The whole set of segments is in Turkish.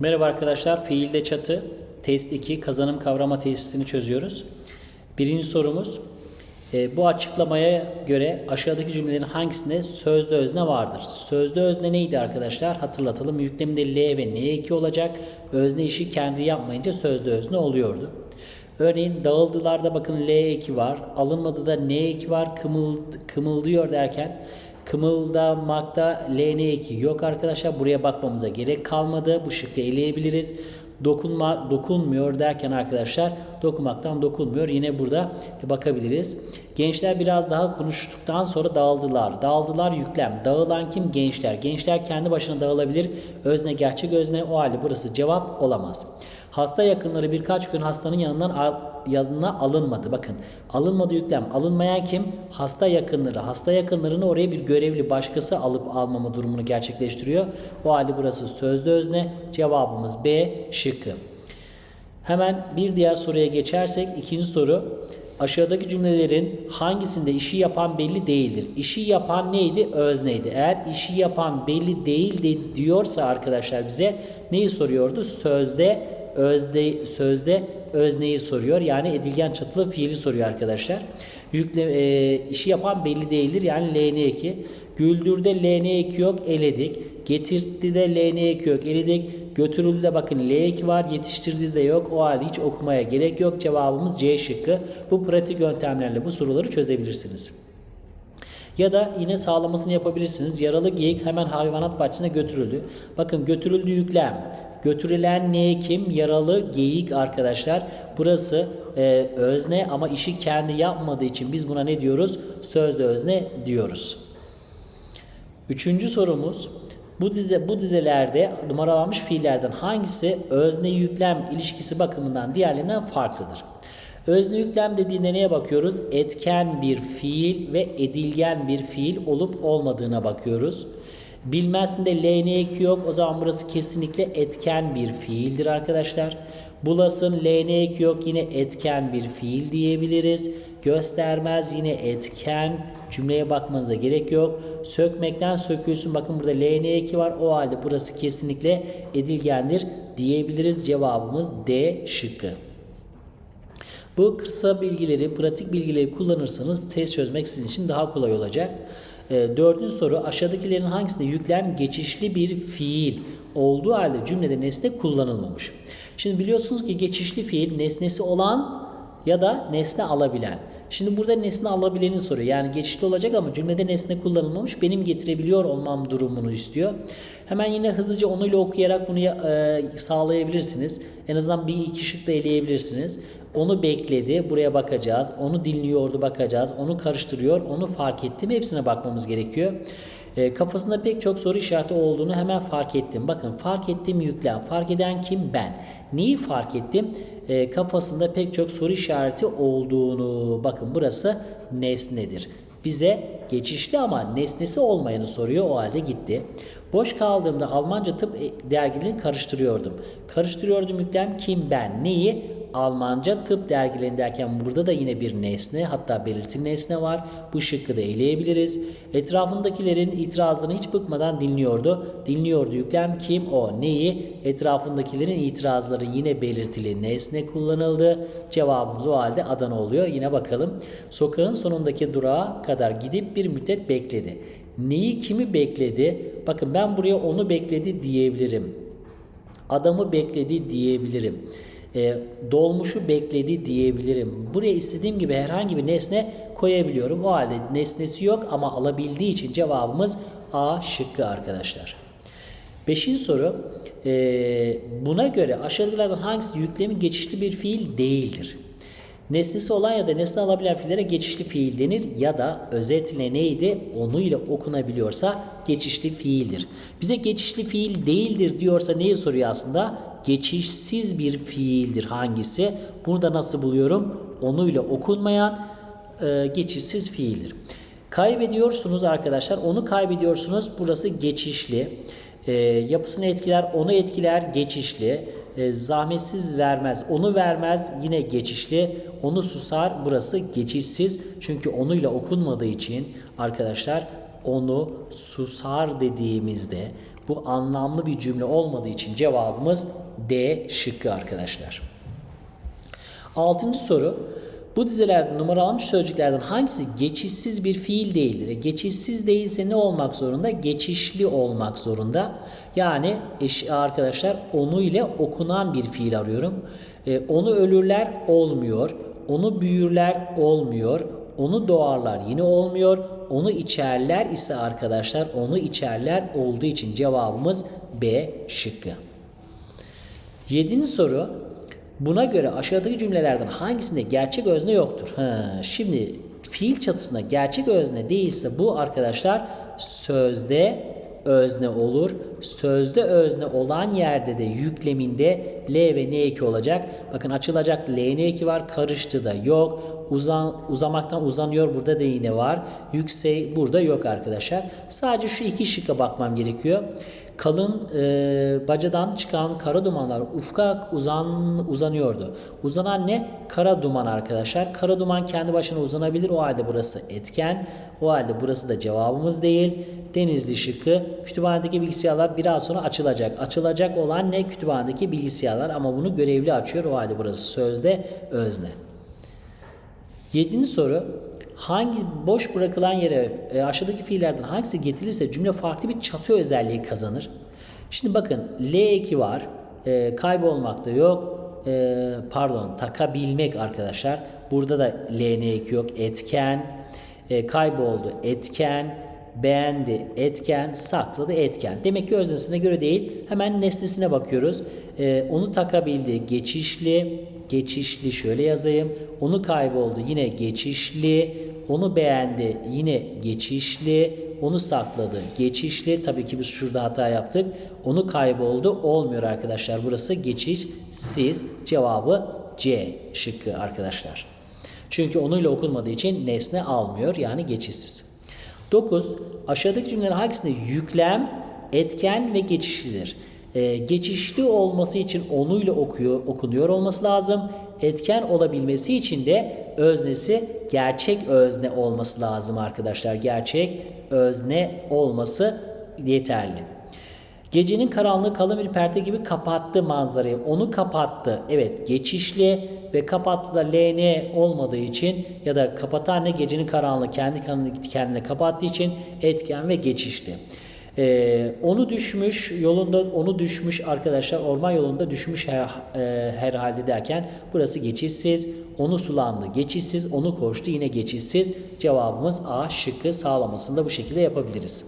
Merhaba arkadaşlar. Fiilde çatı test 2 kazanım kavrama testini çözüyoruz. Birinci sorumuz e, bu açıklamaya göre aşağıdaki cümlelerin hangisinde sözde özne vardır? Sözde özne neydi arkadaşlar? Hatırlatalım. Yüklemde L ve N eki olacak. Özne işi kendi yapmayınca sözde özne oluyordu. Örneğin dağıldılarda bakın L eki var. Alınmadı da N eki var. Kımıl, kımıldıyor derken Kımıldamakta LN eki yok arkadaşlar. Buraya bakmamıza gerek kalmadı. Bu şıkkı eleyebiliriz. Dokunma, dokunmuyor derken arkadaşlar dokunmaktan dokunmuyor. Yine burada bakabiliriz. Gençler biraz daha konuştuktan sonra dağıldılar. Dağıldılar yüklem. Dağılan kim? Gençler. Gençler kendi başına dağılabilir. Özne gerçek özne o halde burası cevap olamaz. Hasta yakınları birkaç gün hastanın yanından yanına alınmadı. Bakın alınmadı yüklem. Alınmayan kim? Hasta yakınları. Hasta yakınlarını oraya bir görevli başkası alıp almama durumunu gerçekleştiriyor. O halde burası sözlü özne. Cevabımız B şıkkı. Hemen bir diğer soruya geçersek ikinci soru. Aşağıdaki cümlelerin hangisinde işi yapan belli değildir? İşi yapan neydi? Özneydi. Eğer işi yapan belli değildi diyorsa arkadaşlar bize neyi soruyordu? Sözde özde sözde özneyi soruyor. Yani edilgen çatılı fiili soruyor arkadaşlar. Yükle, e, işi yapan belli değildir. Yani LN eki. Güldürde LN eki yok eledik. Getirdi de LN eki yok eledik. Götürüldü de bakın L eki var. Yetiştirdi de yok. O halde hiç okumaya gerek yok. Cevabımız C şıkkı. Bu pratik yöntemlerle bu soruları çözebilirsiniz. Ya da yine sağlamasını yapabilirsiniz. Yaralı geyik hemen hayvanat bahçesine götürüldü. Bakın götürüldü yüklem. Götürülen ne kim? Yaralı geyik arkadaşlar. Burası e, özne ama işi kendi yapmadığı için biz buna ne diyoruz? Sözde özne diyoruz. Üçüncü sorumuz. Bu dize bu dizelerde numaralanmış fiillerden hangisi özne yüklem ilişkisi bakımından diğerlerinden farklıdır? Özne yüklem dediğinde neye bakıyoruz? Etken bir fiil ve edilgen bir fiil olup olmadığına bakıyoruz. Bilmezsin de LN eki yok. O zaman burası kesinlikle etken bir fiildir arkadaşlar. Bulasın LN eki yok. Yine etken bir fiil diyebiliriz. Göstermez yine etken. Cümleye bakmanıza gerek yok. Sökmekten söküyorsun. Bakın burada LN eki var. O halde burası kesinlikle edilgendir diyebiliriz. Cevabımız D şıkkı. Bu kısa bilgileri, pratik bilgileri kullanırsanız test çözmek sizin için daha kolay olacak. E, dördüncü soru aşağıdakilerin hangisinde yüklem geçişli bir fiil olduğu halde cümlede nesne kullanılmamış. Şimdi biliyorsunuz ki geçişli fiil nesnesi olan ya da nesne alabilen. Şimdi burada nesne alabileni soruyor. Yani geçişli olacak ama cümlede nesne kullanılmamış. Benim getirebiliyor olmam durumunu istiyor. Hemen yine hızlıca onuyla okuyarak bunu e, sağlayabilirsiniz. En azından bir iki şık da eleyebilirsiniz. Onu bekledi. Buraya bakacağız. Onu dinliyordu bakacağız. Onu karıştırıyor. Onu fark ettim. Hepsine bakmamız gerekiyor. E, kafasında pek çok soru işareti olduğunu hemen fark ettim. Bakın fark ettim yüklem. Fark eden kim? Ben. Neyi fark ettim? E, kafasında pek çok soru işareti olduğunu. Bakın burası nesnedir. Bize geçişli ama nesnesi olmayanı soruyor. O halde gitti. Boş kaldığımda Almanca tıp dergilerini karıştırıyordum. Karıştırıyordum yüklem kim ben neyi? Almanca tıp dergilerindeyken burada da yine bir nesne hatta belirtili nesne var. Bu şıkkı da eleyebiliriz. Etrafındakilerin itirazlarını hiç bıkmadan dinliyordu. Dinliyordu yüklem kim o neyi? Etrafındakilerin itirazları yine belirtili nesne kullanıldı. Cevabımız o halde Adana oluyor. Yine bakalım. Sokağın sonundaki durağa kadar gidip bir müddet bekledi. Neyi kimi bekledi? Bakın ben buraya onu bekledi diyebilirim. Adamı bekledi diyebilirim. E, dolmuşu bekledi diyebilirim. Buraya istediğim gibi herhangi bir nesne koyabiliyorum. O halde nesnesi yok ama alabildiği için cevabımız A şıkkı arkadaşlar. Beşinci soru. E, buna göre aşağıdakilerden hangisi yüklemi geçişli bir fiil değildir? Nesnesi olan ya da nesne alabilen fiillere geçişli fiil denir ya da özetle neydi? Onu ile okunabiliyorsa geçişli fiildir. Bize geçişli fiil değildir diyorsa neyi soruyor aslında? Geçişsiz bir fiildir hangisi? Bunu da nasıl buluyorum? Onu ile okunmayan e, geçişsiz fiildir. Kaybediyorsunuz arkadaşlar. Onu kaybediyorsunuz. Burası geçişli. E, yapısını etkiler, onu etkiler, geçişli. E, zahmetsiz vermez, onu vermez, yine geçişli. Onu susar, burası geçişsiz. Çünkü onuyla okunmadığı için arkadaşlar onu susar dediğimizde Bu anlamlı bir cümle olmadığı için cevabımız D şıkkı arkadaşlar. Altıncı soru. Bu dizilerde numaralanmış sözcüklerden hangisi geçişsiz bir fiil değildir? E, geçişsiz değilse ne olmak zorunda? Geçişli olmak zorunda. Yani eş, arkadaşlar onu ile okunan bir fiil arıyorum. E, onu ölürler olmuyor. Onu büyürler olmuyor. Onu doğarlar yine olmuyor. Onu içerler ise arkadaşlar onu içerler olduğu için cevabımız B şıkkı. Yedinci soru. Buna göre aşağıdaki cümlelerden hangisinde gerçek özne yoktur? Ha, şimdi fiil çatısında gerçek özne değilse bu arkadaşlar sözde özne olur. Sözde özne olan yerde de yükleminde L ve N2 olacak. Bakın açılacak L2 var. Karıştı da yok. Uzan, uzamaktan uzanıyor. Burada da yine var. Yüksek burada yok arkadaşlar. Sadece şu iki şıkka bakmam gerekiyor. Kalın e, bacadan çıkan kara dumanlar ufka uzan uzanıyordu. Uzanan ne? Kara duman arkadaşlar. Kara duman kendi başına uzanabilir. O halde burası etken. O halde burası da cevabımız değil. Denizli şıkkı. Kütüphanedeki bilgisayarlar biraz sonra açılacak. Açılacak olan ne? Kütüphanedeki bilgisayarlar ama bunu görevli açıyor. O halde burası sözde özne. Yedinci soru. Hangi boş bırakılan yere e, aşağıdaki fiillerden hangisi getirilirse cümle farklı bir çatı özelliği kazanır? Şimdi bakın L2 var. E, kaybolmakta yok. E, pardon takabilmek arkadaşlar. Burada da LN2 yok. Etken. E, kayboldu. Etken. Beğendi. Etken. Sakladı. Etken. Demek ki öznesine göre değil. Hemen nesnesine bakıyoruz. E, onu takabildi. Geçişli geçişli şöyle yazayım. Onu kayboldu yine geçişli. Onu beğendi yine geçişli. Onu sakladı geçişli. Tabii ki biz şurada hata yaptık. Onu kayboldu olmuyor arkadaşlar. Burası geçişsiz. Cevabı C şıkkı arkadaşlar. Çünkü onuyla okunmadığı için nesne almıyor yani geçişsiz. 9. Aşağıdaki cümlelerin hangisinde yüklem, etken ve geçişlidir? Ee, geçişli olması için onuyla okuyor, okunuyor olması lazım. Etken olabilmesi için de öznesi gerçek özne olması lazım arkadaşlar. Gerçek özne olması yeterli. Gecenin karanlığı kalın bir perde gibi kapattı manzarayı. Onu kapattı. Evet geçişli ve kapattı da LN olmadığı için ya da kapatan ne gecenin karanlığı kendi kendine, kapattığı için etken ve geçişli. Ee, onu düşmüş yolunda onu düşmüş arkadaşlar orman yolunda düşmüş her, e, herhalde derken burası geçişsiz onu sulandı geçişsiz onu koştu yine geçişsiz cevabımız A şıkkı sağlamasını da bu şekilde yapabiliriz.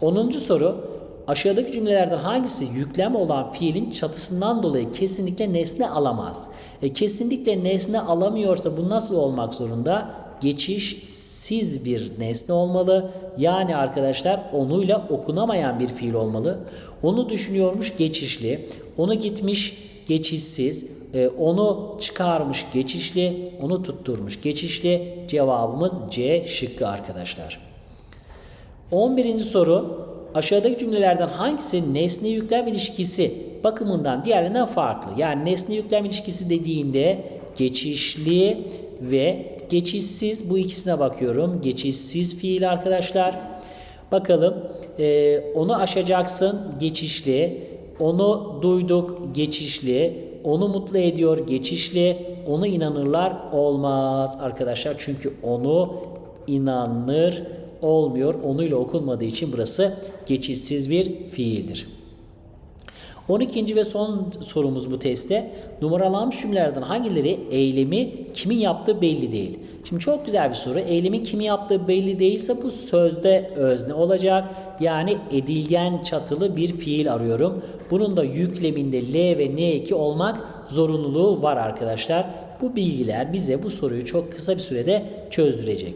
10. soru Aşağıdaki cümlelerden hangisi yüklem olan fiilin çatısından dolayı kesinlikle nesne alamaz? E, kesinlikle nesne alamıyorsa bu nasıl olmak zorunda? Geçişsiz bir nesne olmalı. Yani arkadaşlar onuyla okunamayan bir fiil olmalı. Onu düşünüyormuş geçişli. Onu gitmiş geçişsiz. E, onu çıkarmış geçişli. Onu tutturmuş geçişli. Cevabımız C şıkkı arkadaşlar. 11. soru Aşağıdaki cümlelerden hangisi nesne yüklem ilişkisi bakımından diğerlerinden farklı? Yani nesne yüklem ilişkisi dediğinde geçişli ve geçişsiz bu ikisine bakıyorum. Geçişsiz fiil arkadaşlar. Bakalım e, onu aşacaksın geçişli. Onu duyduk geçişli. Onu mutlu ediyor geçişli. Onu inanırlar olmaz arkadaşlar. Çünkü onu inanır olmuyor. Onuyla okunmadığı için burası geçişsiz bir fiildir. 12. ve son sorumuz bu testte. Numaralanmış cümlelerden hangileri eylemi kimin yaptığı belli değil. Şimdi çok güzel bir soru. Eylemi kimin yaptığı belli değilse bu sözde özne olacak. Yani edilgen çatılı bir fiil arıyorum. Bunun da yükleminde L ve N2 olmak zorunluluğu var arkadaşlar. Bu bilgiler bize bu soruyu çok kısa bir sürede çözdürecek.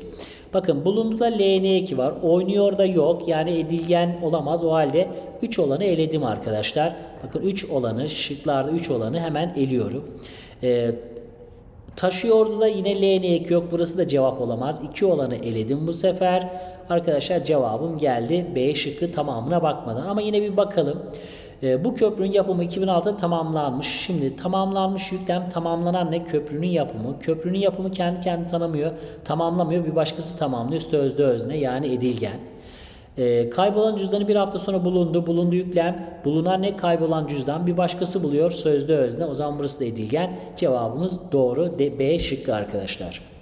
Bakın bulunduğunda LN2 var. Oynuyor da yok. Yani edilgen olamaz. O halde 3 olanı eledim arkadaşlar. Bakın 3 olanı şıklarda 3 olanı hemen eliyorum. Ee, taşıyordu da yine LN2 yok. Burası da cevap olamaz. 2 olanı eledim bu sefer. Arkadaşlar cevabım geldi. B şıkkı tamamına bakmadan. Ama yine bir bakalım. E, bu köprünün yapımı 2006'da tamamlanmış. Şimdi tamamlanmış yüklem tamamlanan ne? Köprünün yapımı. Köprünün yapımı kendi kendini tanımıyor. Tamamlamıyor. Bir başkası tamamlıyor. Sözde özne yani edilgen. E, kaybolan cüzdanı bir hafta sonra bulundu. Bulundu yüklem. Bulunan ne kaybolan cüzdan bir başkası buluyor sözde özne. O zaman burası da edilgen. Cevabımız doğru. D, B şıkkı arkadaşlar.